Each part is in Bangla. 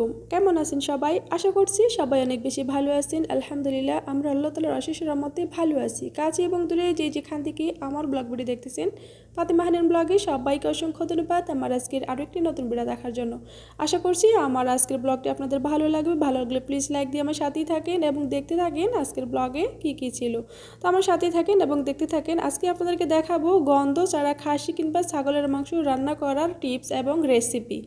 আলাইকুম। কেমন আছেন সবাই? আশা করছি সবাই অনেক বেশি ভালো আছেন। আলহামদুলিল্লাহ, আমরা আল্লাহ তালার অশেষ রহমতে ভালো আছি। কাছে এবং দূরে যে যেখান থেকে আমার ব্লগ ভিডিও দেখতেছেন, ফাতেমা হানিন ব্লগে সবাইকে অসংখ্য ধন্যবাদ আমার আজকের আরও একটি নতুন ভিডিও দেখার জন্য। আশা করছি আমার আজকের ব্লগটি আপনাদের ভালো লাগবে। ভালো লাগলে প্লিজ লাইক দিয়ে আমার সাথেই থাকেন এবং দেখতে থাকেন আজকের ব্লগে কি কি ছিল। তো আমার সাথেই থাকেন এবং দেখতে থাকেন। আজকে আপনাদেরকে দেখাবো গন্ধ ছাড়া খাসি কিংবা ছাগলের মাংস রান্না করার টিপস এবং রেসিপি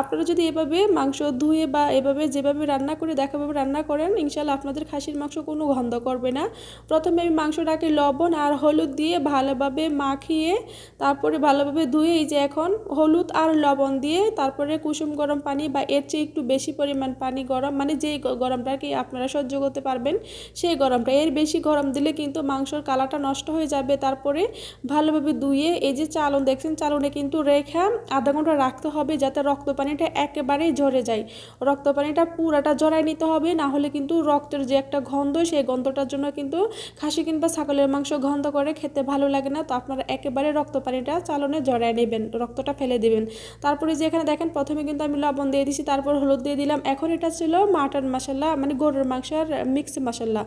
আপনারা যদি এভাবে মাংস ধুয়ে বা এভাবে যেভাবে রান্না করে দেখাভাবে রান্না করেন ইনশাল্লাহ আপনাদের খাসির মাংস কোনো গন্ধ করবে না। প্রথমে আমি মাংসটাকে লবণ আর হলুদ দিয়ে ভালোভাবে মাখিয়ে, তারপরে ভালোভাবে ধুয়ে, এই যে এখন হলুদ আর লবণ দিয়ে তারপরে কুসুম গরম পানি বা এর চেয়ে একটু বেশি পরিমাণ পানি গরম মানে যেই গ- গরমটা কি আপনারা সহ্য করতে পারবেন, সেই গরমটা। এর বেশি গরম দিলে কিন্তু মাংসর কালারটা নষ্ট হয়ে যাবে, তারপরে ভালোভাবে ধুয়ে, এই যে চালন, দেখছেন চালনে কিন্তু রেখা আধা ঘণ্টা রাখতে হবে যাতে রক্ত পানিটা একেবারেই ঝরে যায়। রক্ত পানিটা পুরাটা জড়াই নিতে হবে, না হলে কিন্তু রক্তের যে একটা গন্ধ, সেই গন্ধটার জন্য কিন্তু খাসি কিংবা ছাগলের মাংস গন্ধ করে খেতে ভালো লাগে না। তো আপনারা একেবারে রক্ত পানিটা চালনে জড়াই নেবেন, রক্তটা ফেলে দিবেন। তারপরে যে এখানে দেখেন, প্রথমে কিন্তু আমি লবণ দিয়ে দিছি, তারপর হলুদ দিয়ে দিলাম। এখন এটা ছিল মাটন মশলা মানে গরুর মাংসের মিক্স মশলা।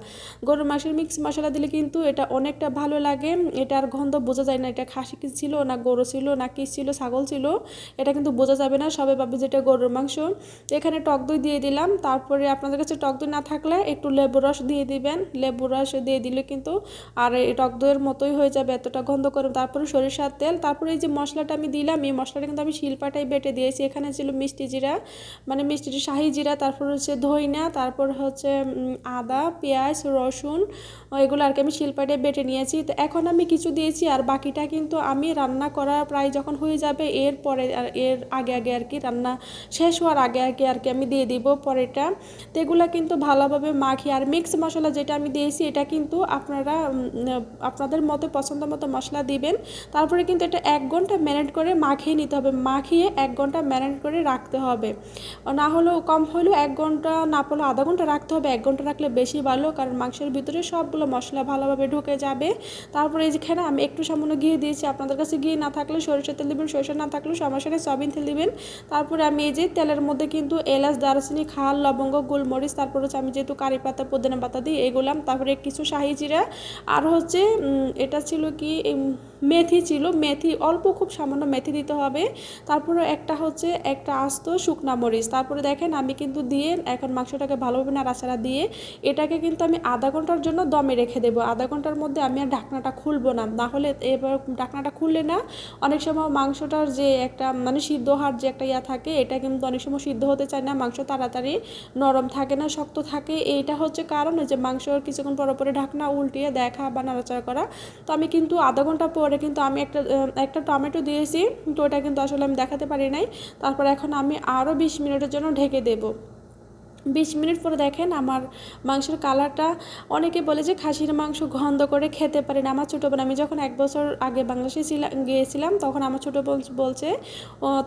গরুর মাংসের মিক্স মশলা দিলে কিন্তু এটা অনেকটা ভালো লাগে। এটার গন্ধ বোঝা যায় না, এটা খাসি কি ছিল, না গরু ছিল, না কি ছিল, ছাগল ছিল। এটা কিন্তু বোঝা যাবে না সবে ভাবে যেটা গরুর মাংস। এখানে টক দই দিয়ে দিলাম। তারপরে আপনাদের কাছে টক দই না থাকলে একটু লেবু রস দিয়ে দিবেন। লেবু রস দিয়ে দিলে কিন্তু আর এই টক দইয়ের মতোই হয়ে যাবে, এতটা গন্ধ করে তারপরে সরিষার তেল। তারপরে এই যে মশলাটা আমি দিলাম, এই মশলাটা কিন্তু আমি শিলপাটাই বেটে দিয়েছি। এখানে ছিল মিষ্টি জিরা মানে মিষ্টি শাহি জিরা, তারপর হচ্ছে ধইনা, তারপর হচ্ছে আদা, পেঁয়াজ, রসুন, এগুলো আর কি আমি শিলপাটে বেটে নিয়েছি। তো এখন আমি কিছু দিয়েছি আর বাকিটা কিন্তু আমি রান্না করা প্রায় যখন হয়ে যাবে এর পরে এর আগে আগে আর কি রান্না শেষ হওয়ার আগে আগে আর কি আমি দিয়ে দিব পরেটা তো এগুলো কিন্তু ভালোভাবে মাখি আর মিক্স মশলা যেটা আমি দিয়েছি, এটা কিন্তু আপনারা আপনাদের মতো পছন্দ মতো মশলা দিবেন। তারপরে কিন্তু এটা এক ঘণ্টা ম্যারিনেট করে মাখিয়ে নিতে হবে। মাখিয়ে এক ঘণ্টা ম্যারিনেট করে রাখতে হবে। না হলেও কম হলেও এক ঘণ্টা, না পড়লেও আধা ঘণ্টা রাখতে হবে। এক ঘণ্টা রাখলে বেশি ভালো, কারণ মাংসের ভিতরে সবগুলো মশলা ভালোভাবে ঢুকে যাবে। তারপরে এই যেখানে আমি একটু সামান্য ঘি দিয়েছি। আপনাদের কাছে ঘি না থাকলে সরিষার তেল দেবেন সরিষা না থাকলেও সমস্যা নেই সয়াবিন তেল দিবেন। তারপরে আমি এই যে তেলের মধ্যে কিন্তু এলাচ, দারচিনি, খাল, লবঙ্গ, গোলমরিচ, তারপর হচ্ছে আমি যেহেতু কারি পাতা, পুদিনা পাতা দিই, এগুলাম। তারপরে কিছু শাহি জিরা, আর হচ্ছে এটা ছিল কি মেথি ছিল, মেথি অল্প, খুব সামান্য মেথি দিতে হবে। তারপরে একটা হচ্ছে একটা আস্ত শুকনা মরিচ। তারপরে দেখেন আমি কিন্তু দিয়ে এখন মাংসটাকে ভালোভাবে নাড়াচাড়া দিয়ে এটাকে কিন্তু আমি আধা ঘণ্টার জন্য দমে রেখে দেবো। আধা ঘণ্টার মধ্যে আমি আর ঢাকনাটা খুলবো না। না হলে এবার ঢাকনাটা খুললে না অনেক সময় মাংসটার যে একটা মানে সিদ্ধ হওয়ার যে একটা ইয়া থাকে, এটা কিন্তু অনেক সময় সিদ্ধ হতে চায় না, মাংস তাড়াতাড়ি নরম থাকে না, শক্ত থাকে। এইটা হচ্ছে কারণ যে মাংসর কিছুক্ষণ পরে পরে ঢাকনা উল্টিয়ে দেখা বা নাড়াচাড়া করা। তো আমি কিন্তু আধা ঘণ্টা পরে কিন্তু আমি একটা একটা টমেটো দিয়েছি। তো ওটা কিন্তু আসলে আমি দেখাতে পারি নাই। তারপরে এখন আমি আরও বিশ মিনিটের জন্য ঢেকে দেবো। বিশ মিনিট পরে দেখেন আমার মাংসের কালারটা, অনেকে বলে যে খাসির মাংস গন্ধ করে খেতে পারে না। আমার ছোটো বোন, আমি যখন এক বছর আগে বাংলাদেশে ছিলাম গিয়েছিলাম, তখন আমার ছোটো বোন বলছে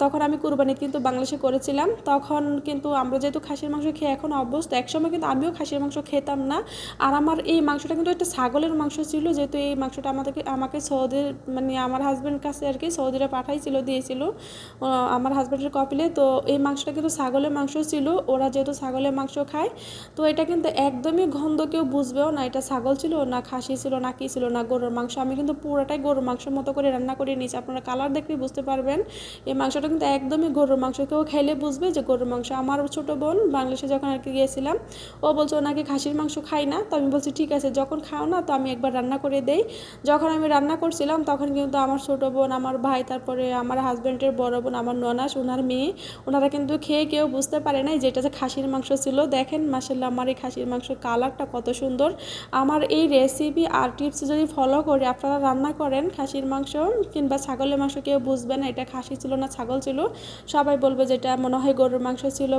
তখন আমি কুরবানি কিন্তু বাংলাদেশে করেছিলাম। তখন কিন্তু আমরা যেহেতু খাসির মাংস খেয়ে এখন অভ্যস্ত, একসময় কিন্তু আমিও খাসির মাংস খেতাম না। আর আমার এই মাংসটা কিন্তু একটা ছাগলের মাংস ছিল, যেহেতু এই মাংসটা আমাদেরকে, আমাকে সৌদির মানে আমার হাজব্যান্ড কাছে আর কি সৌদিরা পাঠাইছিল, দিয়েছিল আমার হাজব্যান্ডের কপিলে। তো এই মাংসটা কিন্তু ছাগলের মাংস ছিল। ওরা যেহেতু ছাগলের মাংস খায়। তো এটা কিন্তু একদমই গন্ধ কেউ বুঝবেও না। এটা ছাগল ছিল, না খাসি ছিল, না কি ছিল, না গরুর মাংস। আমি কিন্তু পুরোটাই গরুর মাংসের মতো করে রান্না করে নিয়েছি। আপনারা কালার দেখলে বুঝতে পারবেন। এই মাংসটা কিন্তু একদমই গরুর মাংস। কেউ খাইলে বুঝবে যে গরুর মাংস। আমার ছোট বোন বাংলাদেশে যখন আর কি গিয়েছিলাম, ও বলছে ওনাকে খাসির মাংস খাই না। তো আমি বলছি, ঠিক আছে, যখন খাও না, তো আমি একবার রান্না করে দেই। যখন আমি রান্না করছিলাম, তখন কিন্তু আমার ছোট বোন, আমার ভাই, তারপরে আমার হাজব্যান্ডের বড় বোন, আমার ননাস ওনার মেয়ে ওনারা কিন্তু খেয়ে কেউ বুঝতে পারে নাই যেটা যে খাসির মাংস ছিল দেখেন মাসাল্লাহ আমার এই খাসির মাংসের কালারটা কত সুন্দর। আমার এই রেসিপি আর টিপস যদি ফলো করে, আপনারা রান্না করেন খাসির মাংস কিংবা ছাগলের মাংস, কেউ বুঝবে না এটা খাসি ছিল না ছাগল ছিল। সবাই বলবে যেটা মনে হয় গরুর মাংস ছিল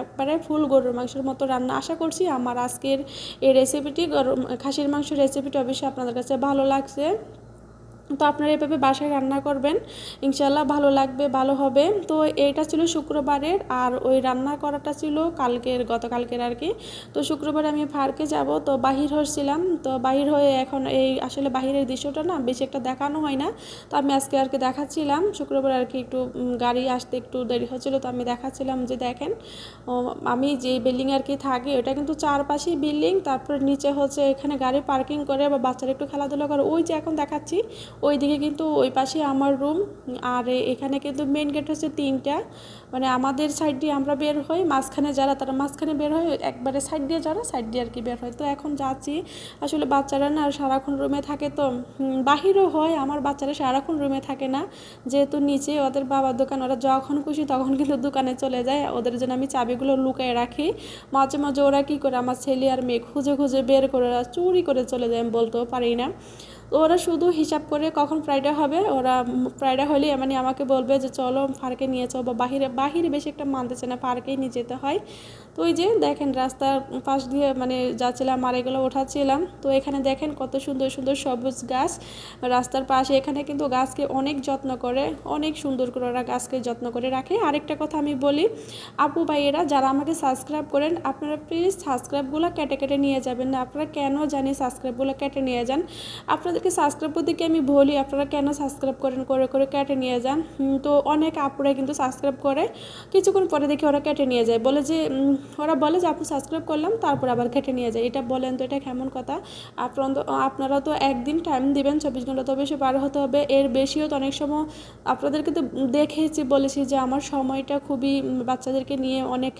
একবারে ফুল গরুর মাংসের মতো রান্না। আশা করছি আমার আজকের এই রেসিপিটি গরু খাসির মাংস রেসিপিটি অবশ্যই আপনাদের কাছে ভালো লাগছে। তো আপনারা এভাবে বাসায় রান্না করবেন। ইনশাল্লাহ ভালো লাগবে, ভালো হবে। তো এটা ছিল শুক্রবারের আর ওই রান্না করাটা ছিল কালকের, গতকালকের আর কি। তো শুক্রবারে আমি পার্কে যাব, তো বাহির হচ্ছিলাম। তো বাহির হয়ে এখন এই আসলে বাহিরের দৃশ্যটা না বেশি একটা দেখানো হয় না। তো আমি আজকে আর কি দেখাচ্ছিলাম। শুক্রবার আর কি একটু গাড়ি আসতে একটু দেরি হচ্ছিল, তো আমি দেখাচ্ছিলাম যে দেখেন আমি যে বিল্ডিং আর কি থাকি, ওটা কিন্তু চারপাশেই বিল্ডিং, তারপর নিচে হচ্ছে এখানে গাড়ি পার্কিং করে বা বাচ্চারা একটু খেলাধুলা করে। ওই যে এখন দেখাচ্ছি ওই দিকে কিন্তু ওই পাশে আমার রুম আর এখানে কিন্তু মেন গেট হচ্ছে তিনটা। মানে আমাদের সাইড দিয়ে আমরা বের হই, মাঝখানে যারা, তারা মাঝখানে বের হয়, একবারে সাইড দিয়ে যারা সাইড দিয়ে আর কি বের হয়। তো এখন যাচ্ছি, আসলে বাচ্চারা না সারাক্ষণ রুমে থাকে তো বাহিরও হয়, আমার বাচ্চারা সারাক্ষণ রুমে থাকে না। যেহেতু নিচে ওদের বাবার দোকান, ওরা যখন খুশি তখন কিন্তু দোকানে চলে যায়। ওদের জন্য আমি চাবিগুলো লুকায় রাখি। মাঝে মাঝে ওরা কী করে, আমার ছেলে আর মেয়ে খুঁজে খুঁজে বের করে, চুরি করে চলে যায়, আমি বলতেও পারি না। ওরা শুধু হিসাব করে কখন ফ্রাইডে হবে, ওরা ফ্রাইডে হলেই মানে আমাকে বলবে যে চলো পার্কে নিয়ে চলো বা বাহিরে বাহিরে বেশি একটা মানতেছে না পার্কেই নিয়ে যেতে হয়। তো ওই যে দেখেন রাস্তার পাশ দিয়ে মানে যাচ্ছিলাম, আর এগুলো ওঠাচ্ছিলাম। তো এখানে দেখেন কত সুন্দর সুন্দর সবুজ গাছ। রাস্তার পাশে এখানে কিন্তু গাছকে অনেক যত্ন করে, অনেক সুন্দর করে ওরা গাছকে যত্ন করে রাখে। আরেকটা কথা আমি বলি, আপু ভাইয়েরা, যারা আমাকে সাবস্ক্রাইব করেন, আপনারা প্লিজ সাবস্ক্রাইবগুলো কেটে কেটে নিয়ে যাবেন না। আপনারা কেন জানি সাবস্ক্রাইবগুলো কেটে নিয়ে যান? আপনাদেরকে সাবস্ক্রাইব করতে কি আমি বলি, আপনারা কেন সাবস্ক্রাইব করেন, করে করে কেটে নিয়ে যান? তো অনেক আপুরা কিন্তু সাবস্ক্রাইব করে, কিছুক্ষণ পরে দেখি ওরা কেটে নিয়ে যায়। বলে যে ওরা বলে যে, আপনি সাবস্ক্রাইব করলাম, তারপর আবার কেটে নিয়ে যায় এটা বলেন তো, এটা কেমন কথা? আপনারা আপনারা তো একদিন টাইম দিবেন, চব্বিশ ঘণ্টা তো বেশি পার হতে হবে। এর বেশিও তো অনেক সময় আপনাদেরকে তো দেখেছি, বলেছি যে, আমার সময়টা খুবই বাচ্চাদেরকে নিয়ে অনেক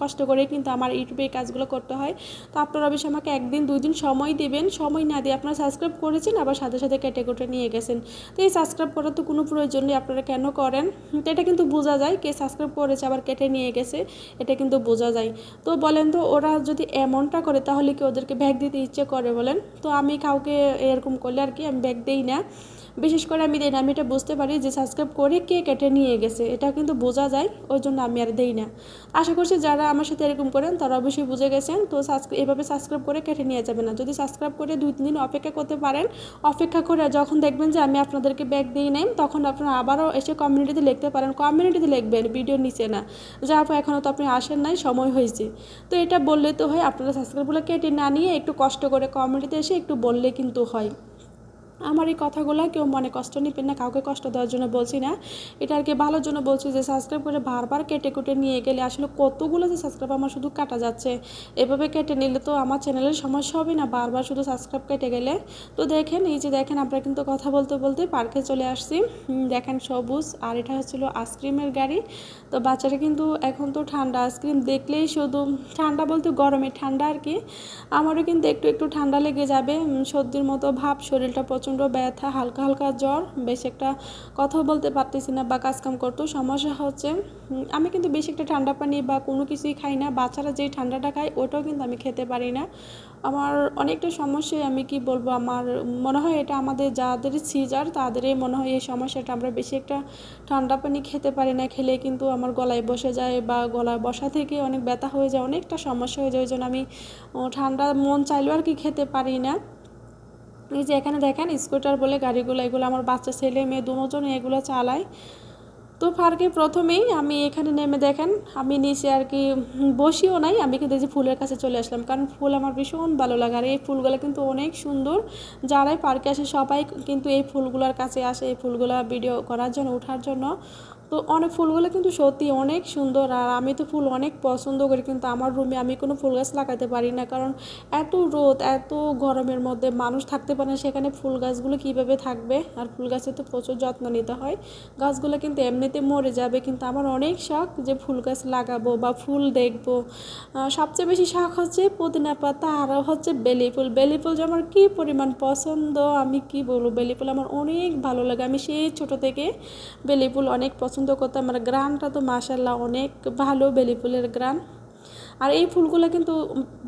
কষ্ট করে কিন্তু আমার ইউটিউবে এই কাজগুলো করতে হয়। তো আপনারা অবশ্যই আমাকে একদিন, দুই দিন সময় দিবেন। সময় না দিয়ে আপনারা সাবস্ক্রাইব করেছেন, আবার সাথে সাথে কেটে কেটে নিয়ে গেছেন। তো এই সাবস্ক্রাইব করার তো কোনো প্রয়োজন নেই, আপনারা কেন করেন? তো এটা কিন্তু বোঝা যায়, কে সাবস্ক্রাইব করেছে, আবার কেটে নিয়ে গেছে, এটা কিন্তু বোঝা যায় তো বলেন তো, ওরা যদি এমনটা করে, তাহলে কি ওদেরকে ব্যাগ দিতে ইচ্ছে করে বলেন? তো আমি কাউকে এরকম করলে আর কি আমি ব্যাগ দিই না। বিশেষ করে আমি দিই না, আমি এটা বুঝতে পারি যে সাবস্ক্রাইব করে কে কেটে নিয়ে গেছে, এটা কিন্তু বোঝা যায়, ওই জন্য আমি আর দেই না। আশা করছি যারা আমার সাথে এরকম করেন, তারা অবশ্যই বুঝে গেছেন, তো এভাবে সাবস্ক্রাইব করে কেটে নিয়ে যাবে না। যদি সাবস্ক্রাইব করে দুই তিন দিন অপেক্ষা করতে পারেন, অপেক্ষা করে যখন দেখবেন যে আমি আপনাদেরকে ব্যাগ দিই নাই, তখন আপনারা আবারও এসে কমিউনিটিতে লিখতে পারেন কমিউনিটিতে লিখবেন ভিডিও নিচে না। যা এখনও তো আপনি আসেন নাই, সময় হয়েছে। তো এটা বললে তো হয়, আপনারা সাবস্ক্রাইবগুলো কেটে না নিয়ে একটু কষ্ট করে কমিউনিটিতে এসে একটু বললে কিন্তু হয়। আমার এই কথাগুলো কেউ মনে কষ্ট নেবেন না, কাউকে কষ্ট দেওয়ার জন্য বলছি না। এটা আর কি ভালোর জন্য বলছি যে সাবস্ক্রাইব করে বারবার কেটে কুটে নিয়ে গেলে আসলে কতগুলো যে সাবস্ক্রাইব আমার শুধু কাটা যাচ্ছে। এভাবে কেটে নিলে তো আমার চ্যানেলের সমস্যা হবে না, বারবার শুধু সাবস্ক্রাইব কেটে গেলে। তো দেখেন, এই যে দেখেন আমরা কিন্তু কথা বলতে বলতে পার্কে চলে আসছি। দেখেন সবুজ, আর এটা হচ্ছিল আইসক্রিমের গাড়ি। তো বাচ্চারা কিন্তু এখন তো ঠান্ডা আইসক্রিম দেখলেই শুধু ঠান্ডা বলতে গরমে ঠান্ডা আর কি। আমারও কিন্তু একটু একটু ঠান্ডা লেগে যাবে। সর্দির মতো ভাব শরীরটা প্রচুর প্রচণ্ড ব্যথা, হালকা হালকা জ্বর, বেশ একটা কথা বলতে পারতেছি না বা কাজকাম করতেও সমস্যা হচ্ছে। আমি কিন্তু বেশি একটা ঠান্ডা পানি বা কোনো কিছুই খাই না, বাচ্চারা যেই ঠান্ডাটা খায় ওটাও কিন্তু আমি খেতে পারি না। আমার অনেকটা সমস্যায় আমি কি বলব, আমার মনে হয় এটা আমাদের যাদের সিজার তাদেরই মনে হয় এই সমস্যাটা। আমরা বেশি একটা ঠান্ডা পানি খেতে পারি না, খেলে কিন্তু আমার গলায় বসে যায় বা গলায় বসা থেকে অনেক ব্যথা হয়ে যায়, অনেকটা সমস্যা হয়ে যায়। ওই জন্য আমি ঠান্ডা মন চাইলেও আর কি খেতে পারি না। এই যে এখানে দেখেন স্কুটার বলে গাড়িগুলো, এগুলো আমার বাচ্চা, ছেলে, মেয়ে দুজন এগুলো চালায়। তো পার্কে প্রথমেই আমি এখানে নেমে দেখেন, আমি নিচে আর কি বসিও নাই, আমি কিন্তু এই যে ফুলের কাছে চলে আসলাম, কারণ ফুল আমার ভীষণ ভালো লাগে। আর এই ফুলগুলো কিন্তু অনেক সুন্দর। যারাই পার্কে আসে সবাই কিন্তু এই ফুলগুলোর কাছে আসে, এই ফুলগুলো ভিডিও করার জন্য ওঠার জন্য। তো অনেক ফুলগুলো কিন্তু সত্যি অনেক সুন্দর আর আমি তো ফুল অনেক পছন্দ করি, কিন্তু আমার রুমে আমি কোনো ফুল গাছ লাগাতে পারি না। কারণ এত রোদ, এত গরমের মধ্যে মানুষ থাকতে পারে না, সেখানে ফুল গাছগুলো কীভাবে থাকবে? আর ফুল গাছে তো প্রচুর যত্ন নিতে হয়। গাছগুলো কিন্তু এমনিতে মরে যাবে, কিন্তু আমার অনেক শখ যে ফুল গাছ লাগাবো বা ফুল দেখব। সবচেয়ে বেশি শখ হচ্ছে পুদিনা পাতা আর হচ্ছে বেলি ফুল। বেলি ফুল যে আমার কী পরিমাণ পছন্দ, আমি কি বলব? বেলি ফুল আমার অনেক ভালো লাগে। আমি সেই ছোট থেকে বেলি ফুল অনেক পছন্দ পছন্দ করতাম আর গ্রানটা তো মাসাল্লাহ অনেক ভালো বেলি ফুলের গ্রান। আর এই ফুলগুলো কিন্তু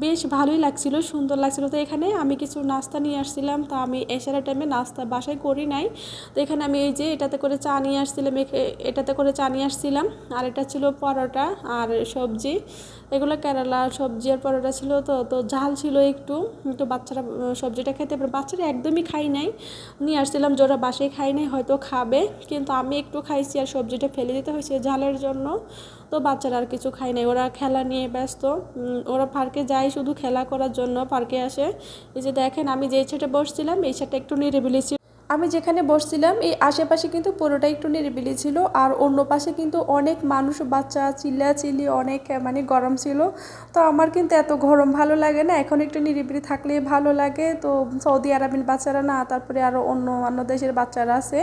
বেশ ভালোই লাগছিল, সুন্দর লাগছিল। তো এখানে আমি কিছু নাস্তা নিয়ে আসছিলাম, তো আমি এসারা টাইমে নাস্তা বাসায় করি নাই। তো এখানে আমি এই যে এটাতে করে চা নিয়ে আসছিলাম এটাতে করে চা নিয়ে আসছিলাম। আর এটা ছিল পরোটা আর সবজি। এগুলো কেরালা, সবজি আর পরোটা ছিল তো তো ঝাল ছিল একটু। তো বাচ্চারা, সবজিটা খেতে পারে, বাচ্চারা একদমই খাই নাই। নিয়ে আসছিলাম যে ওরা বাসায় খাই নাই হয়তো খাবে। কিন্তু আমি একটু খাইছি আর সবজিটা ফেলে দিতে হয়েছে ঝালের জন্য। তো বাচ্চারা আর কিছু খায় নাই। ওরা খেলা নিয়ে ব্যস্ত। ওরা পার্কে যায় শুধু খেলা করার জন্য। পার্কে আসে। এই যে দেখেন, আমি যে ছেটে বসছিলাম, এই ছেটে একটু নিরিবিলি আমি যেখানে বসছিলাম, এই আশেপাশে কিন্তু পুরোটা একটু নিরিবিলি ছিল। আর অন্য পাশে কিন্তু অনেক মানুষ, বাচ্চা চিল্লা চিল্লি অনেক মানে গরম ছিল। তো আমার কিন্তু এত গরম ভালো লাগে না। এখন একটু নিরিবিলি থাকলে ভালো লাগে। তো সৌদি আরবের বাচ্চারা না, তারপরে আরও অন্য অন্য দেশের বাচ্চারা আছে।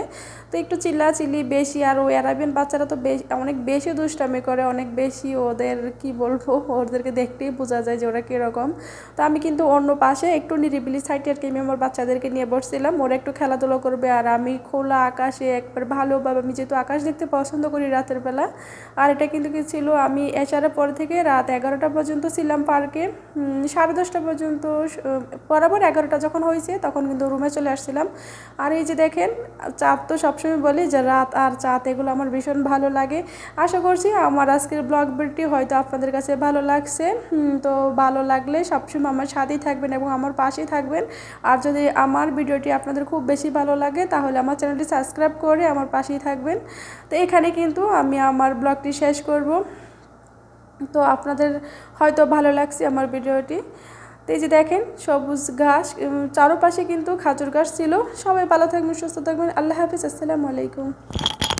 তো একটু চিল্লা চিল্লি বেশি। আর ওই আরবিয়ান বাচ্চারা তো বেশ অনেক বেশি দুষ্টামি করে, অনেক বেশি ওদের, কি বলব, ওদেরকে দেখতেই বোঝা যায় যে ওরা কীরকম। তো আমি কিন্তু অন্য পাশে একটু নিরিবিলি সাইডে আর কি আমি আমার বাচ্চাদেরকে নিয়ে বসছিলাম। ওরা একটু খেলাধুলা করবে আর আমি খোলা আকাশে একবার ভালোভাবে আমি যেহেতু আকাশ দেখতে পছন্দ করি রাতের বেলা, আর এটা কিন্তু কি ছিল, আমি এছাড়া পর থেকে রাত এগারোটা পর্যন্ত ছিলাম পার্কে সাড়ে দশটা পর্যন্ত বরাবর এগারোটা যখন হয়েছে তখন কিন্তু রুমে চলে আসছিলাম। আর এই যে দেখেন, চাঁদ তো সবসময় বলি যে রাত আর চাঁদ এগুলো আমার ভীষণ ভালো লাগে। আশা করছি আমার আজকের ব্লগ ভিডিওটি হয়তো আপনাদের কাছে ভালো লাগছে তো ভালো লাগলে সবসময় আমার সাথেই থাকবেন এবং আমার পাশেই থাকবেন। আর যদি আমার ভিডিওটি আপনাদের খুব বেশি ভালো লাগে, তাহলে আমার চ্যানেলটি সাবস্ক্রাইব করে আমার পাশেই থাকবেন। তো এখানে কিন্তু আমি আমার ব্লগটি শেষ করব। তো আপনাদের হয়তো ভালো লাগছে আমার ভিডিওটি। তো এই যে দেখেন, সবুজ ঘাস চারপাশে কিন্তু খাজুর ঘাস ছিল। সবাই ভালো থাকবেন, সুস্থ থাকবেন। আল্লাহ হাফিজ, আসসালামু আলাইকুম।